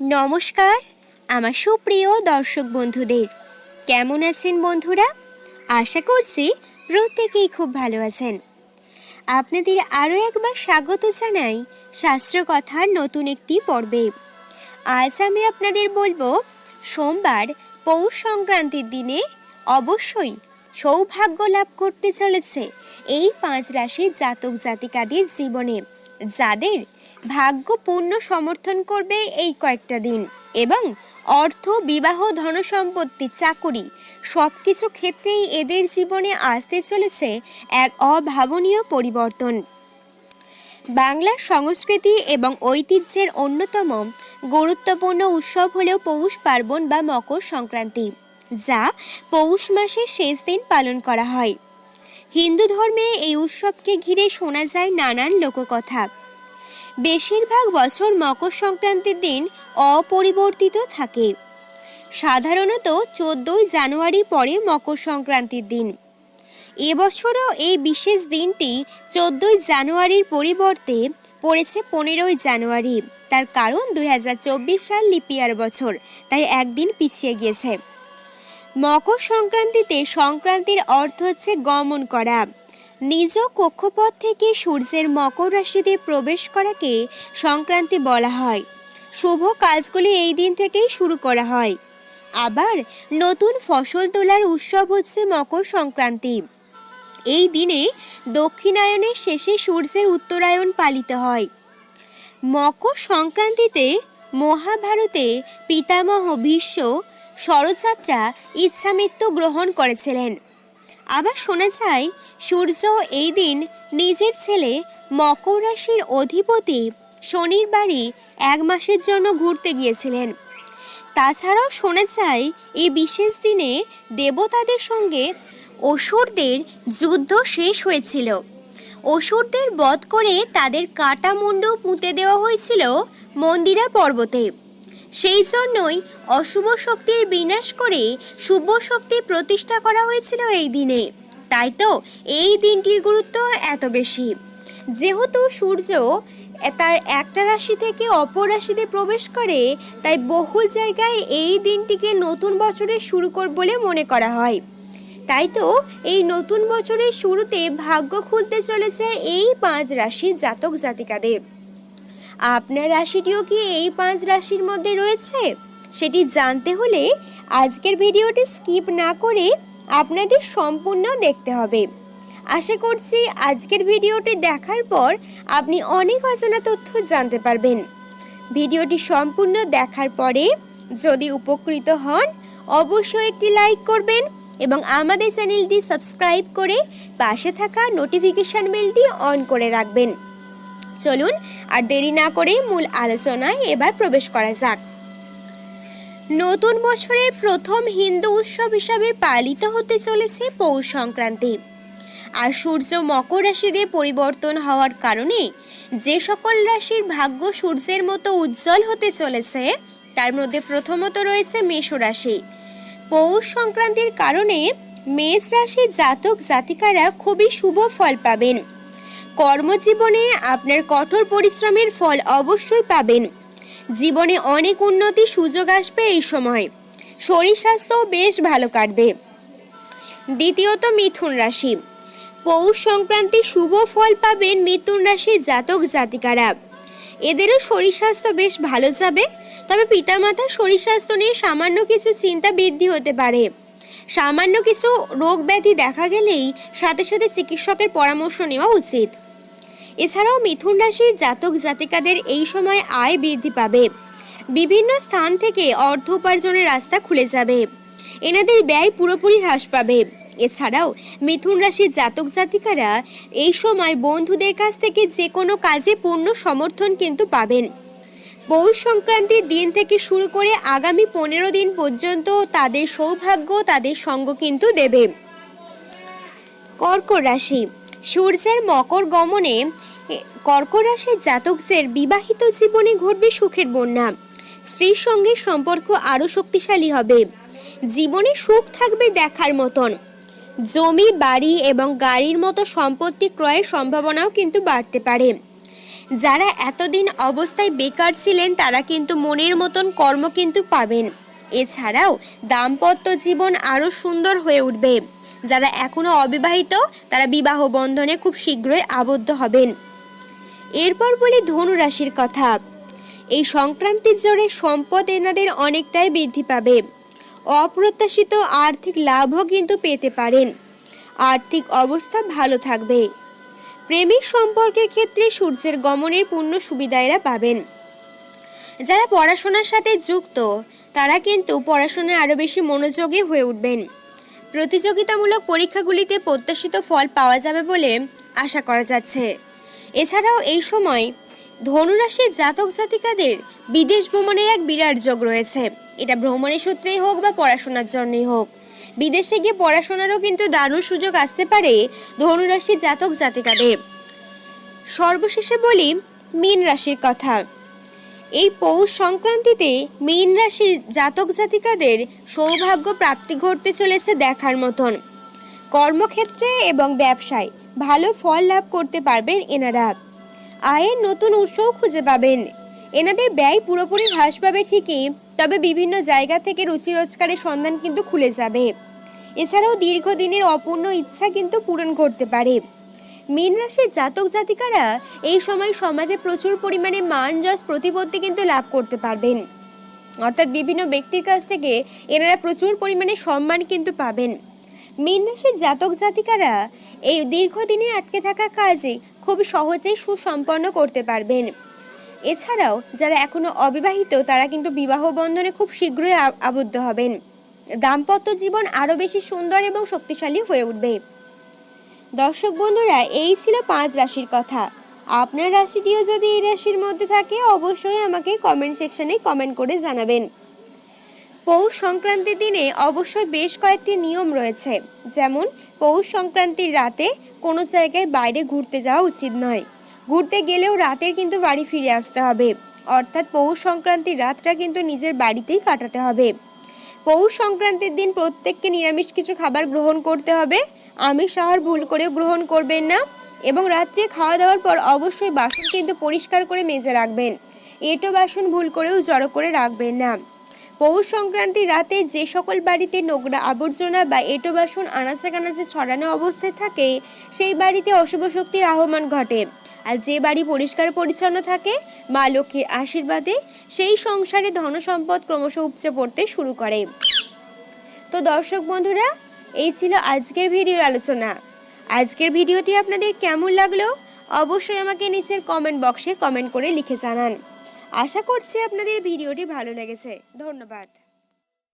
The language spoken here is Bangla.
নমস্কার, আমার সুপ্রিয় দর্শক বন্ধুদের। কেমন আছেন বন্ধুরা? আশা করছি প্রত্যেকেই খুব ভালো আছেন। আপনাদের আরও একবার স্বাগত জানাই শাস্ত্র কথার নতুন একটি পর্বে। আজ আমি আপনাদের বলব, সোমবার পৌষ সংক্রান্তির দিনে অবশ্যই সৌভাগ্য লাভ করতে চলেছে এই পাঁচ রাশির জাতক জাতিকাদের জীবনে। যাদের ভাগ্য পূর্ণ সমর্থন করবে এই কয়েকটা দিন। এবং অর্থ, বিবাহ, ধনসম্পত্তি, চাকুরি সব কিছু ক্ষেত্রেই এদের জীবনে আসতে চলেছে এক অভাবনীয় পরিবর্তন। বাংলার সংস্কৃতি এবং ঐতিহ্যের অন্যতম গুরুত্বপূর্ণ উৎসব হলেও পৌষ পার্বণ বা মকর সংক্রান্তি, যা পৌষ মাসের শেষ দিন পালন করা হয়। হিন্দু ধর্মে এই উৎসবকে ঘিরে শোনা যায় নানান লোককথা। বেশিরভাগ বছর মকর সংক্রান্তির দিন অপরিবর্তিত থাকে। সাধারণত চোদ্দই জানুয়ারি পরে মকর সংক্রান্তির দিন। এবছরও এই বিশেষ দিনটি চোদ্দই জানুয়ারির পরিবর্তে পড়েছে পনেরোই জানুয়ারি। তার কারণ দুই হাজার চব্বিশ সাল লিপিয়ার বছর, তাই একদিন পিছিয়ে গিয়েছে। মকর সংক্রান্তিতে সংক্রান্তির অর্থ হচ্ছে গমন করা। নিজ কক্ষপথ থেকে সূর্যের মকর রাশিতে প্রবেশ করাকে সংক্রান্তি বলা হয়। শুভ কাজগুলি এই দিন থেকেই শুরু করা হয়। আবার নতুন ফসল তোলার উৎসব হচ্ছে মকর সংক্রান্তি। এই দিনে দক্ষিণায়নের শেষে সূর্যের উত্তরায়ণ পালিত হয়। মকর সংক্রান্তিতে মহাভারতে পিতামহ ভীষ্ম শরৎযাত্রা ইচ্ছামৃত্যু গ্রহণ করেছিলেন। আবার শোনা যায়, সূর্য এই দিন নিজের ছেলে মকর রাশির অধিপতি শনির বাড়ি এক মাসের জন্য ঘুরতে গিয়েছিলেন। তাছাড়াও শোনা যায়, এই বিশেষ দিনে দেবতাদের সঙ্গে অসুরদের যুদ্ধ শেষ হয়েছিল। অসুরদের বধ করে তাদের কাটা মুন্ডু পুঁতে দেওয়া হয়েছিল মন্দিরা পর্বতে। সেই জন্যই অশুভ শক্তির বিনাশ করে শুভ শক্তি প্রতিষ্ঠা করা হয়েছিল এই দিনে। তাই তো এই দিনটির গুরুত্ব এত বেশি। যেহেতু সূর্য তার একটা রাশি থেকে অপর রাশিতে প্রবেশ করে, তাই বহু জায়গায় এই দিনটিকে নতুন বছরের শুরু কর বলে মনে করা হয়। তাই তো এই নতুন বছরের শুরুতে ভাগ্য খুলতে চলেছে এই পাঁচ রাশির জাতক জাতিকাদের আপনার রাশিটিও কি এই পাঁচ রাশির মধ্যে রয়েছে? সেটি জানতে হলে আজকের ভিডিওটি স্কিপ না করে আপনাদের সম্পূর্ণ দেখতে হবে। আশা করছি আজকের ভিডিওটি দেখার পর আপনি অনেক অজানা তথ্য জানতে পারবেন। ভিডিওটি সম্পূর্ণ দেখার পরে যদি উপকৃত হন, অবশ্যই একটি লাইক করবেন এবং আমাদের চ্যানেলটি সাবস্ক্রাইব করে পাশে থাকা নোটিফিকেশন বেলটি অন করে রাখবেন। চলুন আর দেরি না করে মূল আলোচনায় এবার প্রবেশ করা যাক। নতুন বছরের প্রথম হিন্দু উৎসব হিসাবে পালিত হতে চলেছে পৌষ সংক্রান্তি। আর সূর্য মকর রাশিতে পরিবর্তন হওয়ার কারণে যে সকল রাশির ভাগ্য সূর্যের মতো উজ্জ্বল হতে চলেছে, তার মধ্যে প্রথমত রয়েছে মেষ রাশি। পৌষ সংক্রান্তির কারণে মেষ রাশির জাতক জাতিকারা খুবই শুভ ফল পাবেন। কর্মজীবনে আপনার কঠোর পরিশ্রমের ফল অবশ্যই পাবেন। জীবনে অনেক উন্নতি সুযোগ আসবে এই সময়। শরীর স্বাস্থ্যও বেশ ভালো কাটবে। দ্বিতীয়ত, মিথুন রাশি। পৌষ সংক্রান্তি শুভ ফল পাবেন মিথুন রাশির জাতক জাতিকারা। এদেরও শরীর স্বাস্থ্য বেশ ভালো যাবে, তবে পিতামাতার শরীর স্বাস্থ্য নিয়ে সামান্য কিছু চিন্তা বৃদ্ধি হতে পারে। সামান্য কিছু রোগ ব্যাধি দেখা গেলেই সাথে সাথে চিকিৎসকের পরামর্শ নেওয়া উচিত। এছাড়াও মিথুন রাশির জাতক জাতিকাদের এই সময় আয় বৃদ্ধি পাবে। বিভিন্ন স্থান থেকে অর্থ উপার্জনের রাস্তা খুলে যাবে। এনাদের ব্যয় পুরোপুরি হ্রাস পাবে। এছাড়াও মিথুন রাশির জাতক জাতিকারা এই সময় বন্ধুদের কাছ থেকে যে কোনো কাজে পূর্ণ সমর্থন কিন্তু পাবেন। পৌষ সংক্রান্তির দিন থেকে শুরু করে আগামী পনেরো দিন পর্যন্ত তাদের সৌভাগ্য তাদের সঙ্গ কিন্তু দেবে। কর্ক রাশি। সূর্যের মকর গমনে কর্ক রাশির জাতকদের বিবাহিত জীবনে ঘটবে সুখের বন্যা। স্ত্রীর সঙ্গে সম্পর্ক আরও শক্তিশালী হবে। জীবনে সুখ থাকবে দেখার মতন। জমি, বাড়ি এবং গাড়ির মতো সম্পত্তি ক্রয়ের সম্ভাবনাও কিন্তু বাড়তে পারে। যারা এতদিন অবস্থায় বেকার ছিলেন, তারা কিন্তু মনের মতন কর্ম কিন্তু পাবেন। এছাড়াও দাম্পত্য জীবন আরও সুন্দর হয়ে উঠবে। যারা এখনও অবিবাহিত, তারা বিবাহ বন্ধনে খুব শীঘ্রই আবদ্ধ হবেন। এরপর বলি ধনু রাশির কথা। এই সংক্রান্তির জোরে সম্পদ এনাদের অনেকটাই বৃদ্ধি পাবে। অপ্রত্যাশিত আর্থিক লাভও কিন্তু পেতে পারেন। আর্থিক অবস্থা ভালো থাকবে। প্রেমিক সম্পর্কের ক্ষেত্রে সূর্যের গমনের পূর্ণ সুবিধা এরা পাবেন। যারা পড়াশোনার সাথে যুক্ত, তারা কিন্তু পড়াশোনায় আরও বেশি মনোযোগী হয়ে উঠবেন। প্রতিযোগিতামূলক পরীক্ষাগুলিতে প্রত্যাশিত ফল পাওয়া যাবে বলে আশা করা যাচ্ছে। এছাড়াও এই সময় ধনুরাশির জাতক জাতিকাদের বিদেশ ভ্রমণের এক বিরাট যোগ রয়েছে। এটা ভ্রমণের সূত্রেই হোক বা পড়াশোনার জন্যই হোক। বিদেশে গিয়ে পড়াশোনারও কিন্তু দারুণ সুযোগ আসতে পারে ধনুরাশির জাতক জাতিকাদের। সর্বশেষে বলি মীন রাশির কথা। এই পৌষ সংক্রান্তিতে মীন রাশির জাতক জাতিকাদের সৌভাগ্য প্রাপ্তি ঘটতে চলেছে দেখার মতন। কর্মক্ষেত্রে এবং ব্যবসায় ভালো ফল লাভ করতে পারবেন এনারা। আয়ের নতুন উৎসও খুঁজে পাবেন। এনাদের ব্যয় পুরোপুরি হ্রাস পাবে ঠিকই। তবে বিভিন্ন জায়গা থেকে রুচি রোজগারের সন্ধান কিন্তু খুলে যাবে। এছাড়াও দীর্ঘদিনের অপূর্ণ ইচ্ছা কিন্তু পূরণ করতে পারে। মীন রাশির জাতক জাতিকারা এই সময় সমাজে প্রচুর পরিমাণে মান, যশ, প্রতিপত্তি কিন্তু লাভ করতে পারবেন। অর্থাৎ বিভিন্ন ব্যক্তির কাছ থেকে এনারা প্রচুর পরিমাণে সম্মান কিন্তু পাবেন। মীন রাশির জাতক জাতিকারা এই দীর্ঘদিনে আটকে থাকা কাজে খুব সহজেই সুসম্পন্ন করতে পারবেন। এছাড়াও যারা এখনও অবিবাহিত, তারা কিন্তু বিবাহ বন্ধনে খুব শীঘ্রই আবদ্ধ হবেন। দাম্পত্য জীবন আরও বেশি সুন্দর এবং শক্তিশালী হয়ে উঠবে। দর্শক বন্ধুরা, এই ছিল পাঁচ রাশির কথা। আপনার রাশিটিও যদি এই রাশির মধ্যে থাকে, অবশ্যই আমাকে কমেন্ট সেকশনে কমেন্ট করে জানাবেন। পৌষ সংক্রান্তির দিনে অবশ্যই বেশ কয়েকটি নিয়ম রয়েছে। যেমন, পৌষ সংক্রান্তির রাতে কোনো জায়গায় বাইরে ঘুরতে যাওয়া উচিত নয়। ঘুরতে গেলেও রাতের কিন্তু বাড়ি ফিরে আসতে হবে। অর্থাৎ পৌষ সংক্রান্তির রাতটা কিন্তু নিজের বাড়িতেই কাটাতে হবে। পৌষ সংক্রান্তির দিন প্রত্যেককে নিরামিষ কিছু খাবার গ্রহণ করতে হবে। আমিষ আহার ভুল করেও গ্রহণ করবেন না এবং রাত্রে খাওয়া দাওয়ার পর অবশ্যই বাসন কিন্তু পরিষ্কার করে মেজে রাখবেন। এটো বাসন ভুল করেও জড়ো করে রাখবেন না। পৌষ সংক্রান্তির রাতে যে সকল বাড়িতে নোংরা আবর্জনা বা এটো বাসন আনাচে কানাচে ছড়ানো অবস্থায় থাকে, সেই বাড়িতে অশুভ শক্তির আহ্বান ঘটে। আর যে বাড়ি পরিষ্কার পরিচ্ছন্ন থাকে, মা লক্ষ্মীর আশীর্বাদে সেই সংসারে ধন সম্পদ ক্রমশ উপচে পড়তে শুরু করে। তো দর্শক বন্ধুরা, এই ছিল আজকের ভিডিও আলোচনা। আজকের ভিডিওটি আপনাদের কেমন লাগল, অবশ্যই আমাকে নিচের কমেন্ট বক্সে কমেন্ট করে লিখে জানান। আশা করছি আপনাদের ভিডিওটি ভালো লেগেছে। ধন্যবাদ।